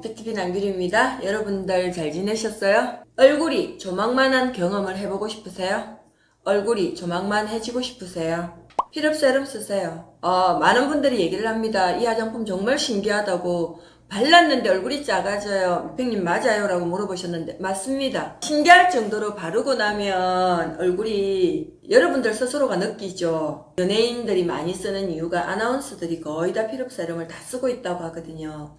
백TV 남규리입니다. 여러분들 잘 지내셨어요? 얼굴이 조망만한 경험을 해보고 싶으세요? 얼굴이 조망만해지고 싶으세요? 피럽 세럼 쓰세요. 어, 많은 분들이 얘기를 합니다. 이 화장품 정말 신기하다고 발랐는데 얼굴이 작아져요. 미팽님 맞아요? 라고 물어보셨는데 맞습니다. 신기할 정도로 바르고 나면 얼굴이 여러분들 스스로가 느끼죠. 연예인들이 많이 쓰는 이유가 아나운서들이 거의 다 피럽 세럼을 다 쓰고 있다고 하거든요.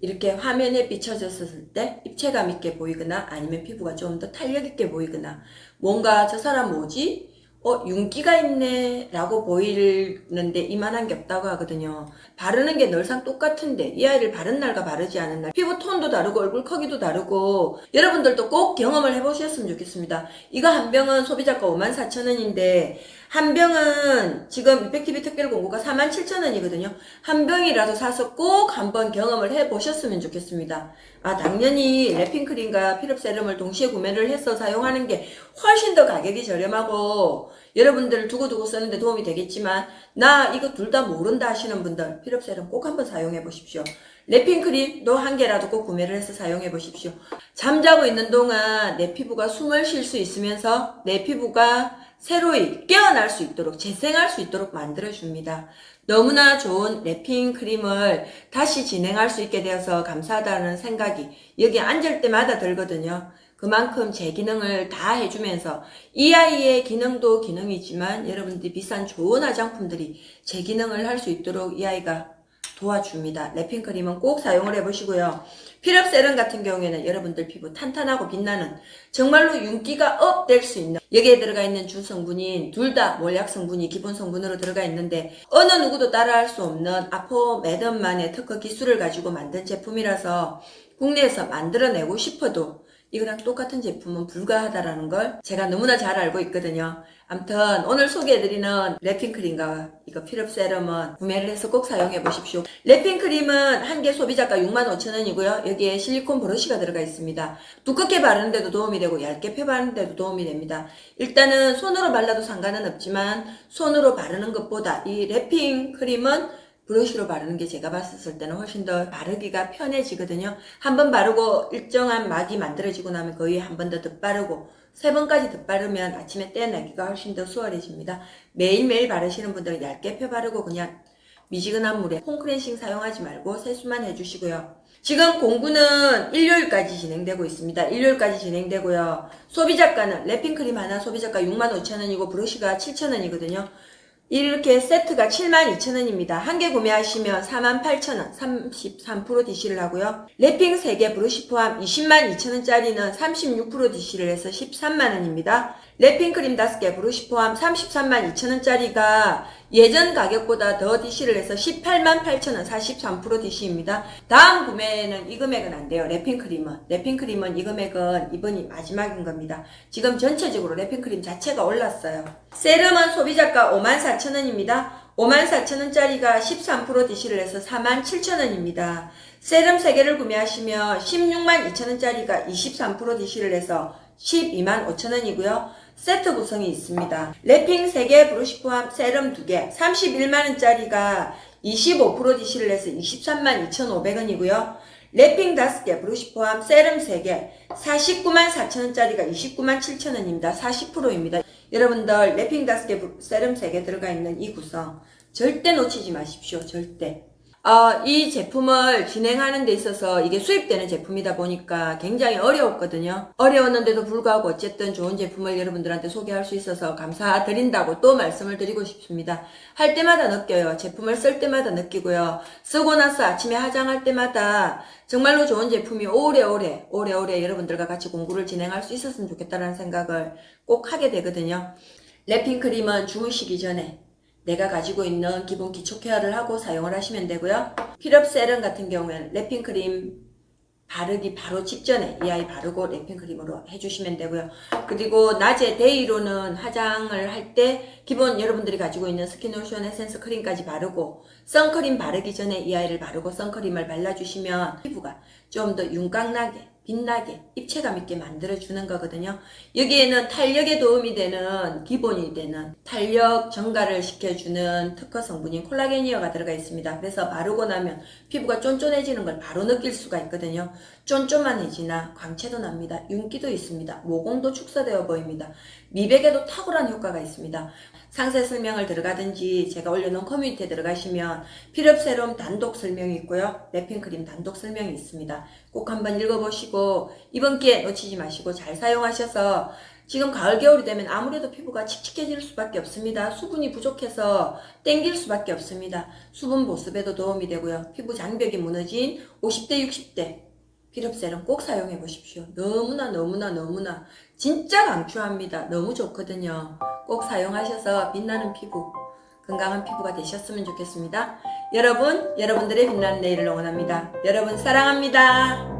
이렇게 화면에 비춰졌을 때 입체감 있게 보이거나 아니면 피부가 좀 더 탄력 있게 보이거나 뭔가 저 사람 뭐지? 어, 윤기가 있네 라고 보이는데 이만한 게 없다고 하거든요. 바르는 게 늘상 똑같은데 이 아이를 바른 날과 바르지 않은 날 피부 톤도 다르고 얼굴 크기도 다르고 여러분들도 꼭 경험을 해보셨으면 좋겠습니다. 이거 한 병은 소비자가 54,000원인데 한 병은 지금 이펙티브 특별 공고가 47,000원이거든요. 한 병이라도 사서 꼭 한번 경험을 해보셨으면 좋겠습니다. 아, 당연히 랩핑크림과 피럽 세럼을 동시에 구매를 해서 사용하는 게 훨씬 더 가격이 저렴하고 여러분들 두고두고 쓰는데 도움이 되겠지만 나 이거 둘 다 모른다 하시는 분들 피럽 세럼 꼭 한번 사용해 보십시오. 랩핑크림 도 한 개라도 꼭 구매를 해서 사용해 보십시오. 잠자고 있는 동안 내 피부가 숨을 쉴 수 있으면서 내 피부가 새로이 깨어날 수 있도록 재생할 수 있도록 만들어줍니다. 너무나 좋은 랩핑 크림을 다시 진행할 수 있게 되어서 감사하다는 생각이 여기 앉을 때마다 들거든요. 그만큼 제 기능을 다 해주면서 이 아이의 기능도 기능이지만 여러분들이 비싼 좋은 화장품들이 제 기능을 할 수 있도록 이 아이가 도와줍니다. 랩핑 크림은 꼭 사용을 해보시고요. 피럽 세럼 같은 경우에는 여러분들 피부 탄탄하고 빛나는 정말로 윤기가 업 될 수 있는 여기에 들어가 있는 주 성분인 둘 다 몰약 성분이 기본 성분으로 들어가 있는데 어느 누구도 따라할 수 없는 아포 매듭만의 특허 기술을 가지고 만든 제품이라서 국내에서 만들어내고 싶어도 이거랑 똑같은 제품은 불가하다라는 걸 제가 너무나 잘 알고 있거든요. 암튼 오늘 소개해드리는 랩핑 크림과 이거 피럽 세럼은 구매를 해서 꼭 사용해 보십시오. 랩핑 크림은 한 개 소비자가 65,000원이고요. 여기에 실리콘 브러쉬가 들어가 있습니다. 두껍게 바르는데도 도움이 되고 얇게 펴 바르는데도 도움이 됩니다. 일단은 손으로 발라도 상관은 없지만 손으로 바르는 것보다 이 랩핑 크림은 브러쉬로 바르는 게 제가 봤을 때는 훨씬 더 바르기가 편해지거든요. 한 번 바르고 일정한 막이 만들어지고 나면 거의 한 번 더 덧바르고 세 번까지 덧바르면 아침에 떼내기가 훨씬 더 수월해집니다. 매일매일 바르시는 분들은 얇게 펴 바르고 그냥 미지근한 물에 폼크렌싱 사용하지 말고 세수만 해주시고요. 지금 공구는 일요일까지 진행되고 있습니다. 일요일까지 진행되고요. 소비자가는 랩핑크림 하나 소비자가 65,000원이고 브러쉬가 7,000원이거든요. 이렇게 세트가 72,000원입니다. 한 개 구매하시면 48,000원, 33% DC를 하고요. 랩핑 3개 브러쉬 포함 202,000원짜리는 36% DC를 해서 13만원입니다. 랩핑 크림 5개 브러쉬 포함 33만 2천원짜리가 예전 가격보다 더 DC를 해서 18만 8천원 43% DC입니다. 다음 구매에는 이 금액은 안 돼요. 랩핑 크림은. 랩핑 크림은 이 금액은 이번이 마지막인 겁니다. 지금 전체적으로 랩핑 크림 자체가 올랐어요. 세럼은 소비자가 5만 4천원입니다. 5만 4천원짜리가 13% DC를 해서 4만 7천원입니다. 세럼 3개를 구매하시면 16만 2천원짜리가 23% DC를 해서 12만 5천원이고요. 세트 구성이 있습니다. 랩핑 3개, 브러쉬 포함 세럼 2개, 31만원짜리가 25% DC를 해서 23만 2,500원이고요. 랩핑 5개, 브러쉬 포함 세럼 3개, 49만 4천원짜리가 29만 7천원입니다. 40%입니다. 여러분들 랩핑 5개, 세럼 3개 들어가 있는 이 구성 절대 놓치지 마십시오. 절대. 어, 이 제품을 진행하는 데 있어서 이게 수입되는 제품이다 보니까 굉장히 어려웠거든요. 어려웠는데도 불구하고 어쨌든 좋은 제품을 여러분들한테 소개할 수 있어서 감사드린다고 또 말씀을 드리고 싶습니다. 할 때마다 느껴요. 제품을 쓸 때마다 느끼고요. 쓰고 나서 아침에 화장할 때마다 정말로 좋은 제품이 오래오래, 오래오래 여러분들과 같이 공부를 진행할 수 있었으면 좋겠다는 생각을 꼭 하게 되거든요. 랩핑 크림은 주무시기 전에 내가 가지고 있는 기본 기초 케어를 하고 사용을 하시면 되고요. 필업 세럼 같은 경우에는 랩핑 크림 바르기 바로 직전에 이 아이 바르고 랩핑 크림으로 해주시면 되고요. 그리고 낮에 데이로는 화장을 할 때 기본 여러분들이 가지고 있는 스킨로션 에센스 크림까지 바르고 선크림 바르기 전에 이 아이를 바르고 선크림을 발라주시면 피부가 좀 더 윤곽나게 빛나게 입체감 있게 만들어주는 거거든요. 여기에는 탄력에 도움이 되는 기본이 되는 탄력 증가를 시켜주는 특허 성분인 콜라겐이어가 들어가 있습니다. 그래서 바르고 나면 피부가 쫀쫀해지는 걸 바로 느낄 수가 있거든요. 쫀쫀만해지나 광채도 납니다. 윤기도 있습니다. 모공도 축소되어 보입니다. 미백에도 탁월한 효과가 있습니다. 상세 설명을 들어가든지 제가 올려놓은 커뮤니티에 들어가시면 필업 세럼 단독 설명이 있고요. 랩핑 크림 단독 설명이 있습니다. 꼭 한번 읽어보시고 이번 기회 놓치지 마시고 잘 사용하셔서 지금 가을 겨울이 되면 아무래도 피부가 칙칙해질 수밖에 없습니다. 수분이 부족해서 땡길 수밖에 없습니다. 수분 보습에도 도움이 되고요. 피부 장벽이 무너진 50대 60대 필업 세럼 꼭 사용해 보십시오. 너무나 너무나 너무나 진짜 강추합니다. 너무 좋거든요. 꼭 사용하셔서 빛나는 피부, 건강한 피부가 되셨으면 좋겠습니다. 여러분, 여러분들의 빛나는 내일을 응원합니다. 여러분 사랑합니다.